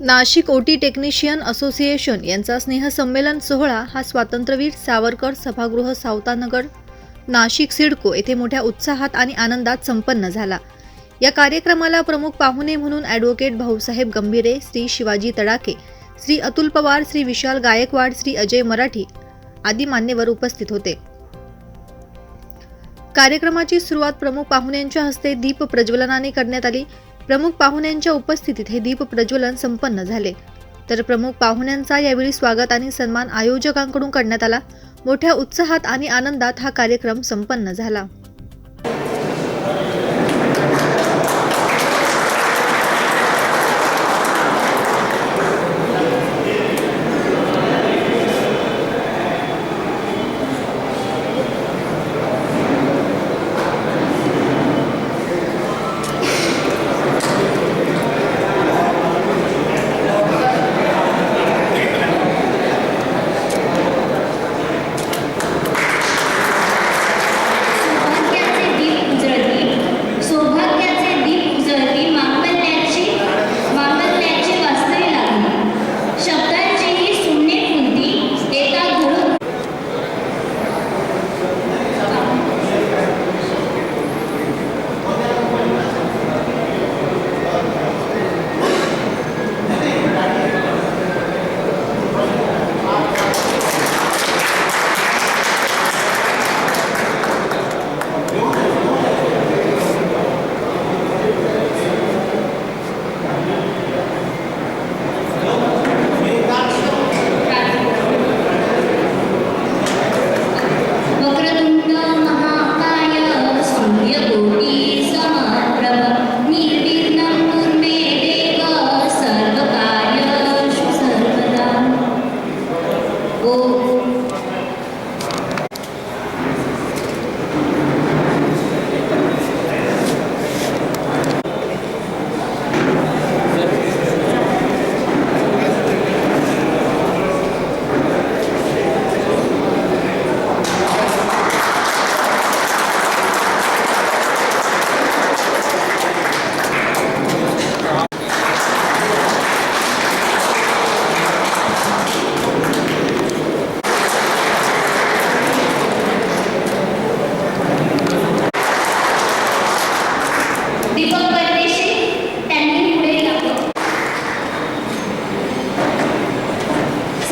नाशिक ओटी technician association यांचा स्नेहसंमेलन सोहळा हा स्वातंत्र्यवीर सावरकर सभागृह सावतानगर नाशिक सिडको येथे मोठ्या उत्साहात आणि आनंदात संपन्न झाला. या कार्यक्रमाला प्रमुख पाहुणे म्हणून ॲडव्होकेट भाऊसाहेब गंभीरे श्री शिवाजी तडाके श्री अतुल पवार श्री विशाल गायकवाड श्री अजय मराठी आदी मान्यवर उपस्थित होते. कार्यक्रमाची सुरुवात प्रमुख पाहुण्यांच्या हस्ते दीप प्रज्वलनाने करण्यात आली. प्रमुख पाहुण्यांच्या उपस्थितीत हे दीप प्रज्वलन संपन्न झाले. तर प्रमुख पाहुण्यांचा यावेळी स्वागत आणि सन्मान आयोजकांकडून करण्यात आला. मोठ्या उत्साहात आणि आनंदात हा कार्यक्रम संपन्न झाला.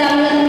জানলেন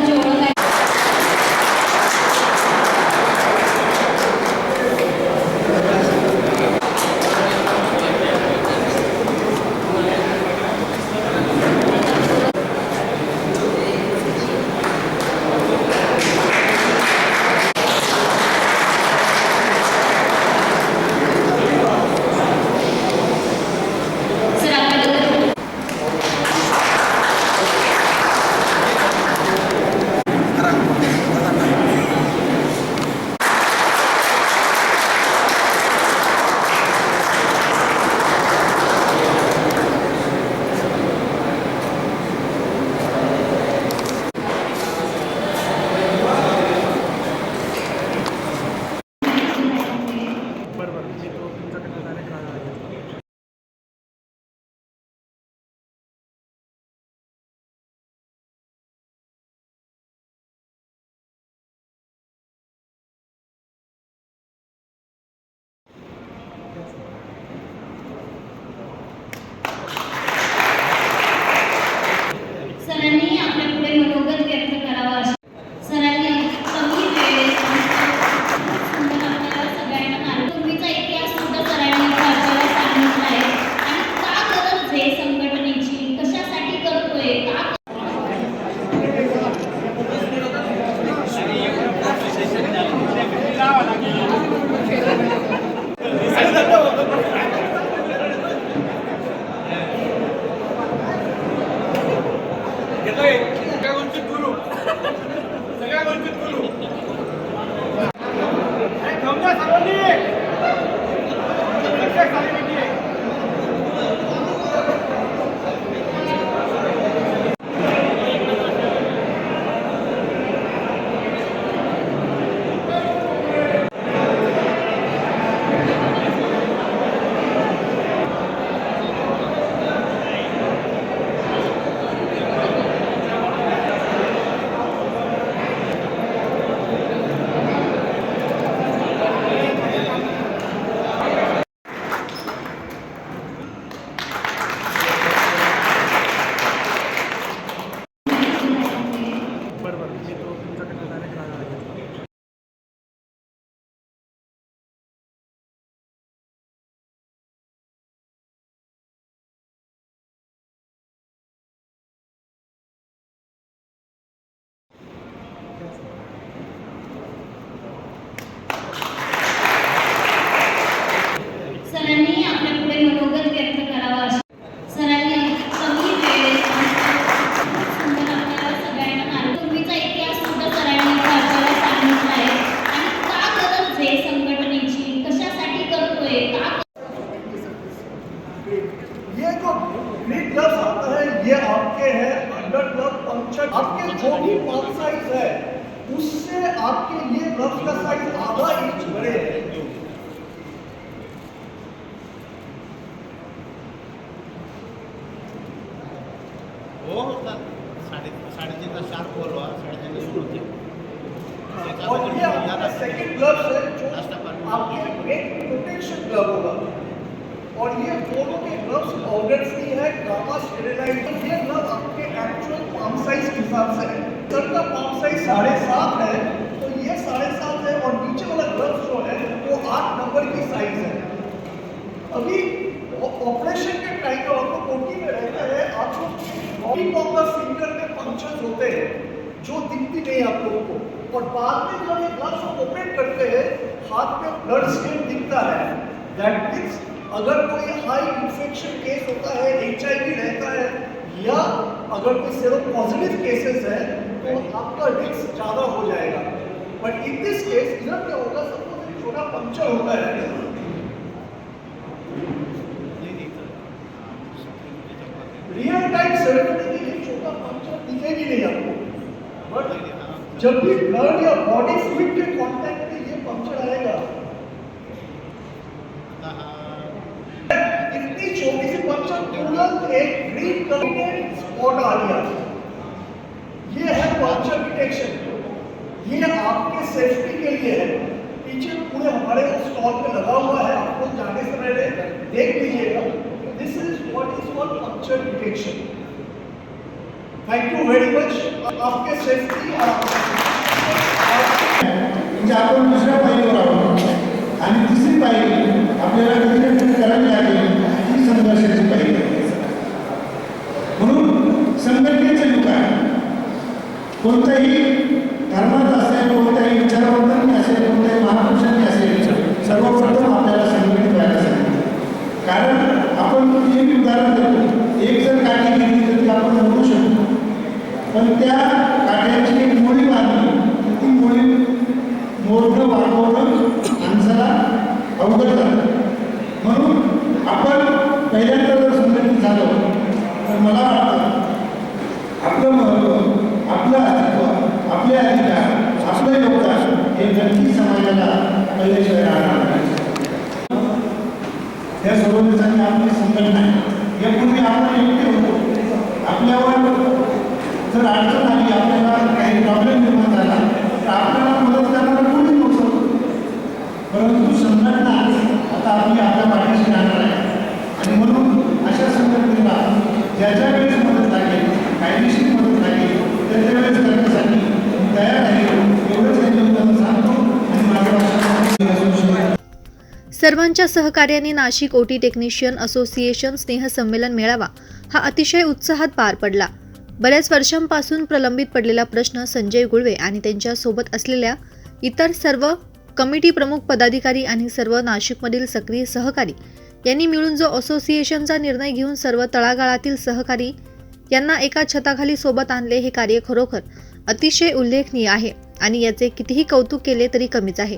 साडेतीनला शार्प बोलवा साडेतीनला सुरू होते. और ये आपका सेकंड ग्लव्स है जो आपके ब्रेक प्रोटेक्शन ग्लव होगा। और ये दोनों के ग्लव्स ऑब्वियसली है गामा स्टेरिलाइज ये ग्लव आपके एक्चुअल पाम साइज़ के हिसाब से है। सर का पाम साइज़ साढ़े सात है तो ये साढ़े सात है और नीचे वाला ग्लव्स जो है वो आठ नंबर की साइज़ है। अभी ऑपरेशन के टाइम आपको कोटी में रहता है आपको फिंगर में फ़ंक्शंस होते हैं, जो दिखती नहीं आप लोगों को। और बाद में जब ये ग्लव्स ओपन करते हैं, हाथ में ब्लड स्टेन दिखता है। दैट मीन्स अगर कोई हाई इन्फेक्शन केस होता है एच रहता है, या अगर कोई सेरो पॉजिटिव केसेस है तो आपका रिस्क ज़्यादा हो जाएगा। बट इन दिस केस इधर क्या होगा? सपोज़ एक छोटा पंक्चर होता है. रियल टाइम सेरेमनी के लिए छोटा दिखेगी नहीं आपको बट जब भी ब्लड या बॉडी फ्लूइड के कांटेक्ट में ये पंक्चर आएगा। इतनी छोटी सी पंक्चर तुरंत एक ग्रीन कलर में स्पॉट आ गया। ये है पंक्चर डिटेक्शन ये आपके सेफ्टी के लिए है। पीछे पूरे हमारे स्टॉल पे लगा हुआ है आपको जाने से पहले देख लीजिएगा। This is what is called puncture detection thank you very much आपके सेफ्टी और म्हणजे आपण दुसऱ्या पायरीवर आहोत. आणि तिसरी पायरी आपल्याला कधी करावी लागेल ही संघर्षाची पायरी म्हणून संघटनेचे युग आहे कोणत्याही धर्मात असेल कोणत्याही विचारवर्धन असेल कोणत्याही महापुरुषांनी असेल सर्वप्रथम आपल्याला संघटित व्हायला सांगितलं कारण आपण एक उदाहरण देतो एक जर काठी घेतली तर ती आपण मोडू शकतो पण त्या काठ्याची एक मोडी बांधली तर ती मोडी मोडणं वाढवणं माणसाला अवघड म्हणून आपण पहिल्यांदा जर संघटित झालो तर मला वाटतं आपलं महत्त्व आपलं अस्तित्व आपले अधिकार आपलं योगदान हे नक्की समाजाला पहिल्याशिवाय राहणार या त्या सर्वजणांनी आपली संघटना आहे. यापूर्वी आपण एकटे होतो. आपल्यावर जर अडचण आली आपल्याला काही प्रॉब्लेम निर्माण झाला तर आपल्याला मदत करणारा कोणी नव्हतं परंतु संघटना आता आपली आपल्या पाठीशी राहणार आहे आणि म्हणून अशा संघटनेला ज्या ज्या वेळेस मदत लागेल कायदेशीर मदत लागेल त्या त्या वेळेस करण्यासाठी मी तयार आहे एवढंच यांच्याबद्दल सांगतो आणि माझं भाषण सर्वांच्या सहकार्याने नाशिक ओटी टेक्निशियन असोसिएशन स्नेहसंमेलन मेळावा हा अतिशय उत्साहात पार पडला. बऱ्याच वर्षांपासून प्रलंबित पडलेला प्रश्न संजय गुळवे आणि त्यांच्यासोबत असलेल्या इतर सर्व कमिटी प्रमुख पदाधिकारी आणि सर्व नाशिकमधील सक्रिय सहकारी यांनी मिळून जो असोसिएशनचा निर्णय घेऊन सर्व तळागाळातील सहकारी यांना एका छताखाली सोबत आणले हे कार्य खरोखर अतिशय उल्लेखनीय आहे आणि याचे कितीही कौतुक केले तरी कमीच आहे.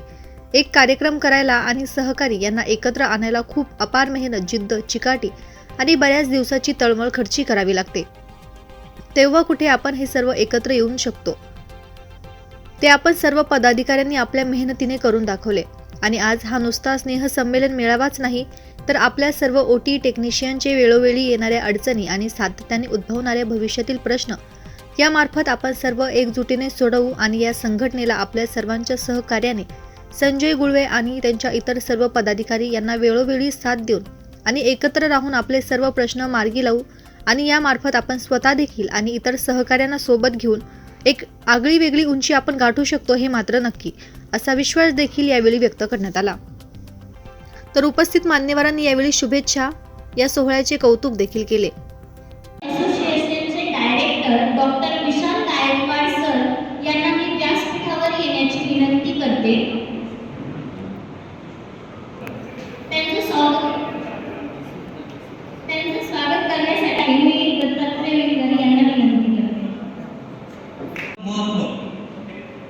एक कार्यक्रम करायला आणि सहकारी यांना एकत्र आणायला खूप अपार मेहनत जिद्द चिकाटी आणि बऱ्याच दिवसाची तळमळ खर्ची करावी लागते. तेव्हा कुठे आपण हे सर्व एकत्र येऊन शकतो? ते आपण सर्व पदाधिकाऱ्यांनी आपल्या मेहनतीने करून दाखवले. आणि आज हा नुसता स्नेह संमेलन नाही तर आपल्या सर्व ओ टी टेक्निशियनचे वेळोवेळी येणाऱ्या अडचणी आणि सातत्याने उद्भवणाऱ्या भविष्यातील प्रश्न यामार्फत आपण सर्व एकजुटीने सोडवू आणि या संघटनेला आपल्या सर्वांच्या सहकार्याने संजय गुळवे आणि त्यांच्या इतर सर्व पदाधिकारी यांना वेळोवेळी साथ देऊन आणि एकत्र राहून आपले सर्व प्रश्न मार्गी लावू आणि यामार्फत आपण स्वतः देखील आणि इतर सहकाऱ्यांना सोबत घेऊन एक आगळी वेगळी उंची आपण गाठू शकतो हे मात्र नक्की असा विश्वास देखील यावेळी व्यक्त करण्यात आला. तर उपस्थित मान्यवरांनी यावेळी शुभेच्छा या सोहळ्याचे कौतुक देखील केले असोसिएशनचे director doctor Vishal Gaikwad sir यांना मी व्यासपीठावर येण्याची विनंती करते त्यांचं स्वागत त्यांचं स्वागत करण्यासाठी मी दत्तात्रय विंगर यांना विनंती करते महत्त्व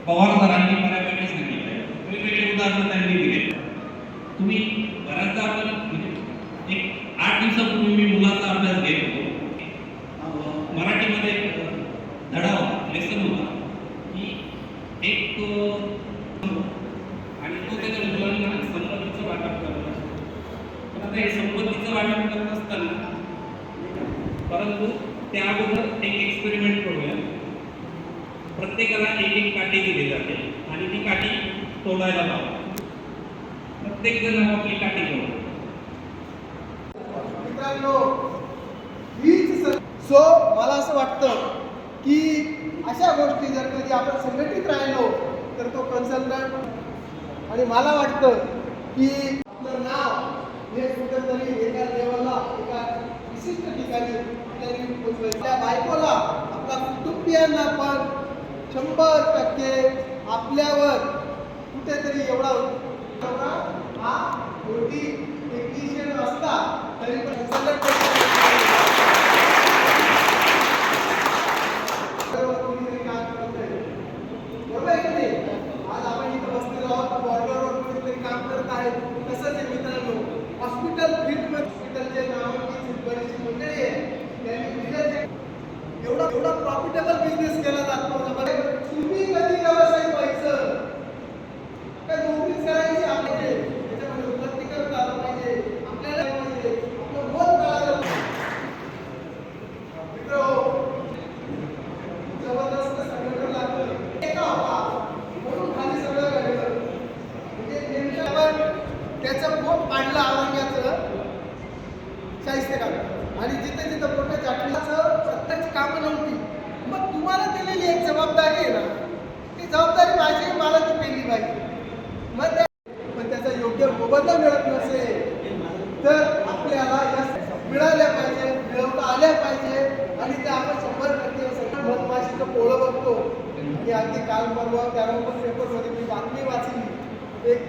पवार सरांनी बऱ्यापैकी सांगितलंय वेगवेगळे उदाहरण त्यांनी दिले. तुम्ही बऱ्याचदा आपण एक आठ दिवसापूर्वी मी मुलाचा अभ्यास घेतो होतो अं, मराठीमध्ये एक धडा त्या अगोदर एक एक्सपेरिमेंट करूया प्रत्येकाला काठी दिली जाते आणि ती काठी तोडायला लावा. प्रत्येक जण आपली काठी तोडतो. मित्रांनो हीच सो मला असं वाटतं की अशा गोष्टी जर कधी आपण संघटित राहिलो तर तो कन्सल्टंट आणि मला वाटतं की आपलं नाव हे कुठेतरी एका देवाला एका विशिष्ट ठिकाणी त्या बायकोला आपल्या कुटुंबियांना पण शंभर टक्के आपल्यावर कुठेतरी एवढा एवढा हा मोठी टेक्निशियन असता तरी पण कोणीतरी काम करत आहे. बरोबर आहे की आज आपण इथं बसलेलो आहोत बॉर्डरवर कोणीतरी काम करत आहेत तसंच आहे मित्रांनो हॉस्पिटल फील्ड हॉस्पिटलचे नाव बरीचशी मंडळी आहे त्यांनी दिलं जे एवढा एवढा प्रॉफिटेबल बिझनेस केला जातो. म्हणजे तुम्ही कधी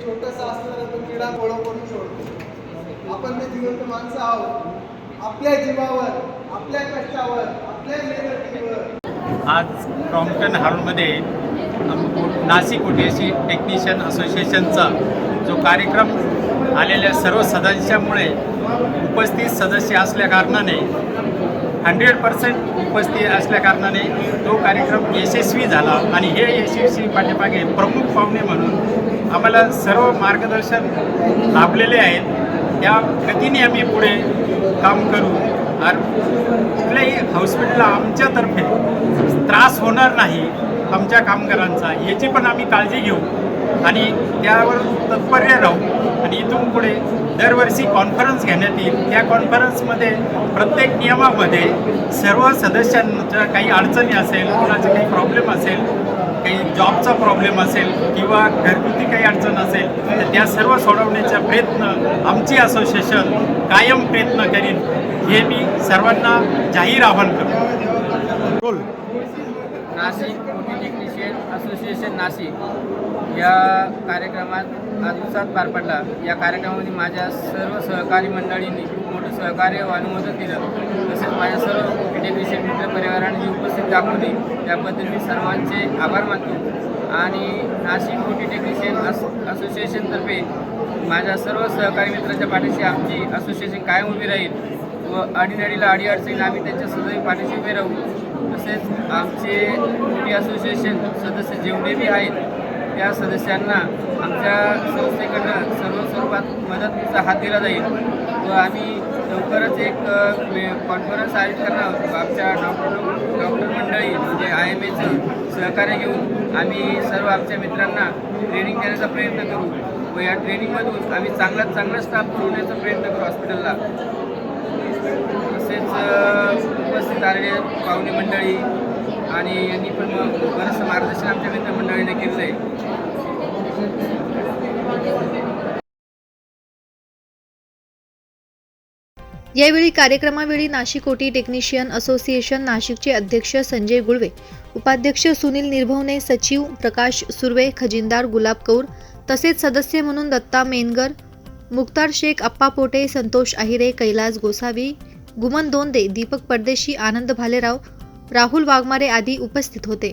छोटासा असणारा तो किडा पोळं करून सोडतो. आपण ते जिवंत माणसं आहोत. आपल्या जीवावर आपल्या कष्टावर आपल्या मेहनतीवर आज क्रॉम्प्टन हॉलमध्ये नाशिक ओटीएसी टेक्निशियन असोसिएशनचा जो कार्यक्रम आलेल्या सर्व सदस्यामुळे उपस्थित सदस्य असल्या कारणाने हंड्रेड पर्सेंट उपस्थित असल्या कारणाने तो कार्यक्रम यशस्वी झाला. आणि हे यशस्वी पाठीमागे प्रमुख पाहुणे म्हणून आम्हाला सर्व मार्गदर्शन लाभलेले आहेत. त्या गतीने आम्ही पुढे काम करू. कुठल्याही हॉस्पिटलला आमच्यातर्फे त्रास होणार नाही आमच्या कामगारांचा. याची पण आम्ही काळजी घेऊ आणि त्यावर तत्पर्य राहू आणि इथून पुढे दरवर्षी कॉन्फरन्स घेण्यात येईल. त्या कॉन्फरन्समध्ये प्रत्येक नियमामध्ये सर्व सदस्यांच्या काही अडचणी असेल कोणाचे काही प्रॉब्लेम असेल काही जॉबचा प्रॉब्लेम असेल किंवा घरगुती काही अडचण असेल तर त्या सर्व सोडवण्याचा प्रयत्न आमची असोसिएशन कायम प्रयत्न करीन हे मी सर्वांना जाहीर आवाहन करतो. नाशिक क्रिकेट असोसिएशन नाशिक या कार्यक्रमात आज पार पडला. या कार्यक्रमामध्ये माझ्या सर्व सहकारी मंडळींनी खूप मोठं सहकार्य व अनुमोदन दिलं. तसेच माझ्या सर्व मोठी मित्र परिवारांनी उपस्थित दाखवली त्याबद्दल मी सर्वांचे आभार मानतो. आणि नाशिक मोठी टेक्निशियन अस असोसिएशनतर्फे माझ्या सर्व सहकारी मित्रांच्या पाठीशी आमची असोसिएशन कायम उभी राहील व अडीनडीला अडीअडचणी आम्ही त्यांच्या सदैव पाठीशी उभे राहू. तसेच आमचे मोठी असोसिएशन सदस्य जेवढे बी आहेत त्या सदस्यांना आमच्या संस्थेकडनं सर्व स्वरूपात मदतीचा हात दिला जाईल व आम्ही लवकरच एक कॉन्फरन्स आयोजित करणार आहोत. आमच्या डॉक्टर डॉक्टर मंडळी म्हणजे आय एम एचं सहकार्य घेऊन आम्ही सर्व आमच्या मित्रांना ट्रेनिंग देण्याचा प्रयत्न करू व या ट्रेनिंगमधून आम्ही चांगल्यात चांगला स्टाफ पुरवण्याचा प्रयत्न करू हॉस्पिटलला तसेच उपस्थित आलेले पाहुणे मंडळी आणि यांनी पण बरंचसं मार्गदर्शन आमच्या मित्रमंडळीने केलं आहे यावेळी कार्यक्रमावेळी नाशिक ओटी टेक्निशियन असोसिएशन नाशिकचे अध्यक्ष संजय गुळवे उपाध्यक्ष सुनील निर्भवने सचिव प्रकाश सुर्वे खजिनदार गुलाब कौर तसेच सदस्य म्हणून दत्ता मेनगर मुक्तार शेख अप्पा पोटे संतोष आहिरे कैलास गोसावी गुमन दोंदे दीपक परदेशी आनंद भालेराव राहुल वाघमारे आदी उपस्थित होते.